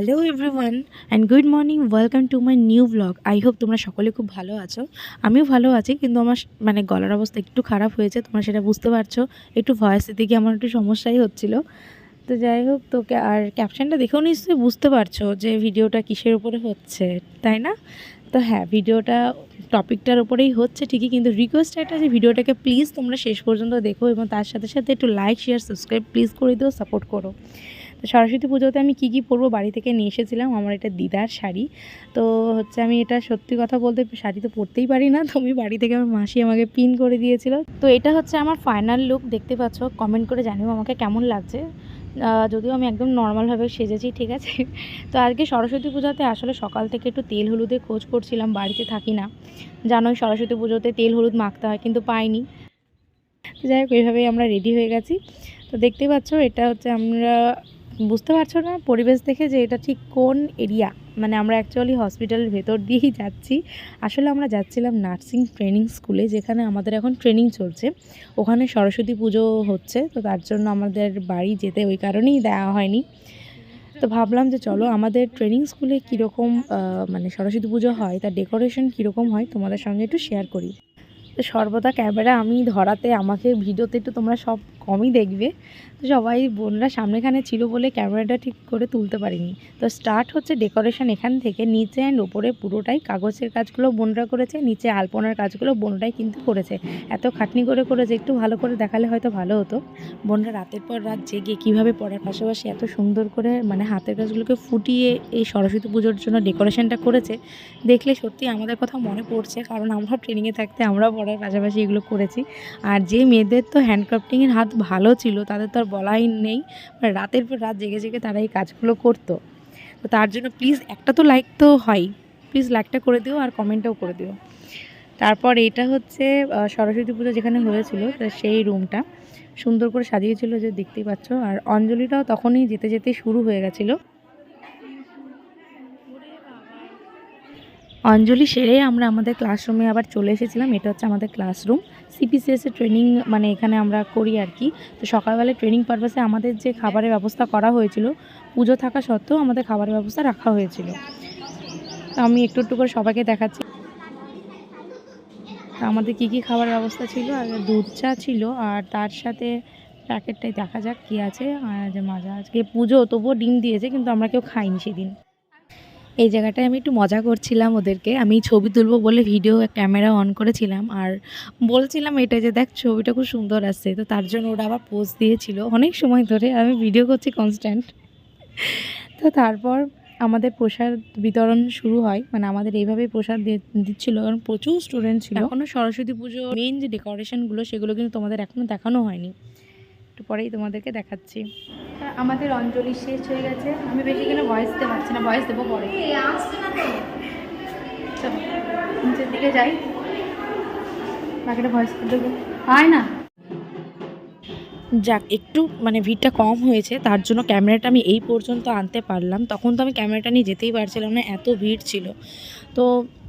Hello everyone and good morning, welcome to my new blog. I hope তোমরা সকলে খুব ভালো আছো। আমিও ভালো আছি, কিন্তু আমার মানে গলার অবস্থা একটু খারাপ হয়েছে, তোমরা সেটা বুঝতে পারছ। একটু ভয়েসের দিকে আমার একটু সমস্যাই হচ্ছিল। তো যাই হোক, তোকে আর ক্যাপশনটা দেখেও নিশ্চয়ই বুঝতে পারছ যে ভিডিওটা কিসের উপরে হচ্ছে, তাই না? তো হ্যাঁ ভিডিওটা টপিকটার উপরেই হচ্ছে ঠিকই, কিন্তু রিকোয়েস্ট একটা যে ভিডিওটাকে প্লিজ তোমরা শেষ পর্যন্ত দেখো এবং তার সাথে সাথে একটু লাইক শেয়ার সাবস্ক্রাইব প্লিজ করে দিও সাপোর্ট করো। তো সরস্বতী পুজোতে আমি কী কী পরবো? বাড়ি থেকে নিয়ে এসেছিলাম আমার এটা দিদার শাড়ি। তো হচ্ছে আমি এটা সত্যি কথা বলতে শাড়ি তো পরতেই পারি না, তো আমি বাড়ি থেকে আমার মাসি আমাকে পিন করে দিয়েছিল। তো এটা হচ্ছে আমার ফাইনাল লুক দেখতে পাচ্ছ কমেন্ট করে জানিও আমাকে কেমন লাগছে। যদিও আমি একদম নর্মালভাবে সেজেছি, ঠিক আছে। তো আজকে সরস্বতী পূজাতে আসলে সকাল থেকে একটু তেল হলুদে খোঁজ করছিলাম, বাড়িতে থাকি না। জানোই সরস্বতী পুজোতে তেল হলুদ মাখতে হয়, কিন্তু পাইনি। যাই হোক এইভাবেই আমরা রেডি হয়ে গেছি। তো দেখতে পাচ্ছ, এটা হচ্ছে আমরা বুঝতে পারছ না? পরিবেশ দেখে যে এটা ঠিক কোন এরিয়া? মানে আমরা অ্যাকচুয়ালি হসপিটালের ভেতর দিয়েই যাচ্ছি। আসলে আমরা যাচ্ছিলাম নার্সিং ট্রেনিং স্কুলে যেখানে আমাদের এখন ট্রেনিং চলছে। ওখানে সরস্বতী পুজো হচ্ছে, তো তার জন্য আমাদের বাড়ি যেতে ওই কারণেই দেওয়া হয়নি। তো ভাবলাম যে চলো আমাদের ট্রেনিং স্কুলে কীরকম মানে সরস্বতী পুজো হয়, তার ডেকোরেশন কীরকম হয়, তোমাদের সঙ্গে একটু শেয়ার করি। তো সর্বদা ক্যামেরা আমি ধরাতে, আমাকে ভিডিওতে একটু তোমরা সব কমই দেখবে। তো সবাই বোনরা সামনেখানে ছিল বলে ক্যামেরাটা ঠিক করে তুলতে পারিনি। তো স্টার্ট হচ্ছে ডেকোরেশন এখান থেকে। নিচে অ্যান্ড ওপরে পুরোটাই কাগজের কাজগুলো বোনরা করেছে। নিচে আলপনার কাজগুলো বোনরাই কিন্তু করেছে। এত খাটনি করে করেছে, একটু ভালো করে দেখালে হয়তো ভালো হতো। বোনরা রাতের পর রাত জেগে কীভাবে পড়ার পাশাপাশি এত সুন্দর করে মানে হাতের কাজগুলোকে ফুটিয়ে এই সরস্বতী পুজোর জন্য ডেকোরেশনটা করেছে, দেখলে সত্যি আমাদের কথা মনে পড়ছে। কারণ আমরা ট্রেনিংয়ে থাকতে আমরাও পড়ার পাশাপাশি এগুলো করেছি। আর যে মেয়েদের তো হ্যান্ডক্রাফটিংয়ের হাত ভালো ছিল, তাদের তো আর বলাই নেই। মানে রাতের পর রাত জেগে জেগে তারা এই কাজগুলো করতো। তো তার জন্য প্লিজ একটা তো লাইক তো হয়। প্লিজ লাইকটা করে দিও আর কমেন্টটাও করে দিও। তারপর এটা হচ্ছে সরস্বতী পুজো যেখানে হয়েছিল সেই রুমটা সুন্দর করে সাজিয়েছিল যে দেখতেই পাচ্ছ। আর অঞ্জলিটাও তখনই যেতে যেতে শুরু হয়ে গেছিল। অঞ্জলি সেরে আমরা আমাদের ক্লাসরুমে আবার চলে এসেছিলাম। এটা হচ্ছে আমাদের ক্লাসরুম সিপিসিএস এর ট্রেনিং মানে এখানে আমরা করি আর কি। তো সকালবেলায় ট্রেনিং পারপাসে আমাদের যে খাবারের ব্যবস্থা করা হয়েছিল, পুজো থাকা সত্ত্বেও আমাদের খাবারের ব্যবস্থা রাখা হয়েছিল। তো আমি একটু একটু করে সবাইকে দেখাচ্ছি। তো আমাদের কী কী খাবার ব্যবস্থা ছিল? আর দুধ চা ছিল, আর তার সাথে প্যাকেটটাই দেখা যাক কী আছে। আর যে মাজা আজকে পুজো তবুও ডিম দিয়েছে, কিন্তু আমরা কেউ খাইনি সেদিন। এই জায়গাটায় আমি একটু মজা করছিলাম ওদেরকে। আমি ছবি তুলবো বলে ভিডিও ক্যামেরা অন করেছিলাম আর বলছিলাম এটা যে, দেখ, ছবিটা খুব সুন্দর আসছে তো তার জন্য ওরা আবার পোজ দিয়েছিল। অনেক সময় ধরে আমি ভিডিও করছি কনস্ট্যান্ট তো তারপর আমাদের প্রসাদ বিতরণ শুরু হয়। মানে আমাদের এইভাবেই প্রসাদ দিচ্ছিল কারণ প্রচুর স্টুডেন্ট ছিল। এখনও সরস্বতী পুজো মেন যে ডেকোরেশনগুলো সেগুলো কিন্তু তোমাদের এখনও দেখানো হয়নি। একটু পরেই তোমাদেরকে দেখাচ্ছি। আমাদের অঞ্জলি শেষ হয়ে গেছে। আমি বেশি এখানে ভয়েস দিতে পারছি না ভয়েস দেবো পরে। চলো নিচের দিকে যাই। বাকিটা ভয়েস করে দেবো। হয় না। যাক একটু মানে ভিড়টা কম হয়েছে তার জন্য ক্যামেরাটা আমি এই পর্যন্ত আনতে পারলাম। তখন তো আমি ক্যামেরাটা নিয়ে যেতেই পারছিলাম না এত ভিড় ছিল। তো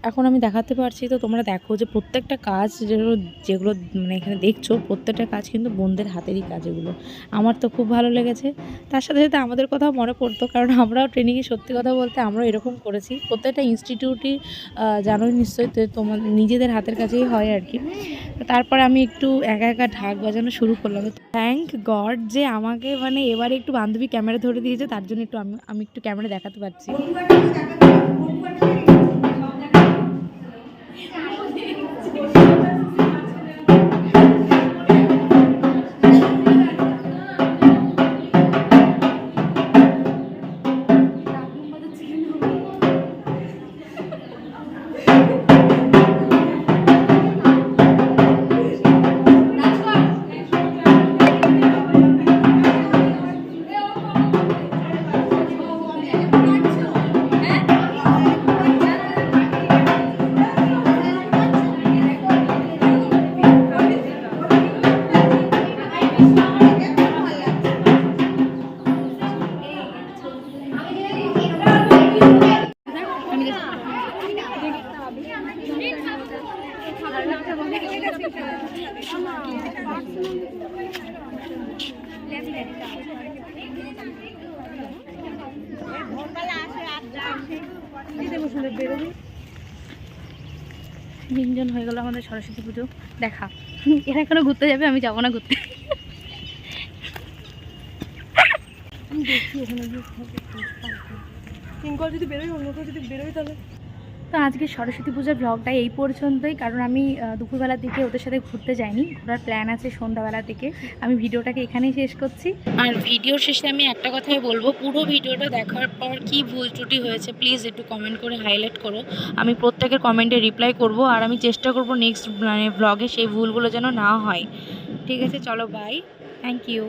এখন আমি দেখাতে পারছি, তো তোমরা দেখো যে প্রত্যেকটা কাজ যেগুলো যেগুলো মানে এখানে দেখছ, প্রত্যেকটা কাজ কিন্তু বোনদের হাতেরই কাজ এগুলো। আমার তো খুব ভালো লেগেছে। তার সাথে সাথে আমাদের কথাও মনে পড়তো, কারণ আমরাও ট্রেনিংয়ে সত্যি কথা বলতে আমরাও এরকম করেছি। প্রত্যেকটা ইনস্টিটিউটই জানোই নিশ্চয়ই তোমার নিজেদের হাতের কাছেই হয় আর কি। তারপরে আমি একটু একা একা ঢাক বাজানো শুরু করলাম। থ্যাংক গড যে আমাকে মানে এবারে একটু বান্ধবী ক্যামেরা ধরে দিয়েছে, তার জন্য একটু আমি আমি একটু ক্যামেরা দেখাতে পারছি। তিনজন হয়ে গেল আমাদের সরস্বতী পুজো। দেখা। এরা এখনও ঘুরতে যাবে? আমি যাব না ঘুরতে। যদি বেরোই অন্য কেউ যদি বেরোই তাহলে? তো আজকে সরস্বতী পূজার ব্লগটা এই পর্যন্তই। কারণ আমি দুপুরবেলার দিকে ওদের সাথে ঘুরতে যাইনি। ঘোরার প্ল্যান আছে সন্ধ্যাবেলার দিকে আমি ভিডিওটাকে এখানেই শেষ করছি। আর ভিডিওর শেষে আমি একটা কথাই বলব, পুরো ভিডিওটা দেখার পর কি ভুল ত্রুটি হয়েছে প্লিজ একটু কমেন্ট করে হাইলাইট করো। আমি প্রত্যেকের কমেন্টে রিপ্লাই করব আর আমি চেষ্টা করব নেক্সট মানে ব্লগে সেই ভুলগুলো যেন না হয়। ঠিক আছে, চলো বাই থ্যাংক ইউ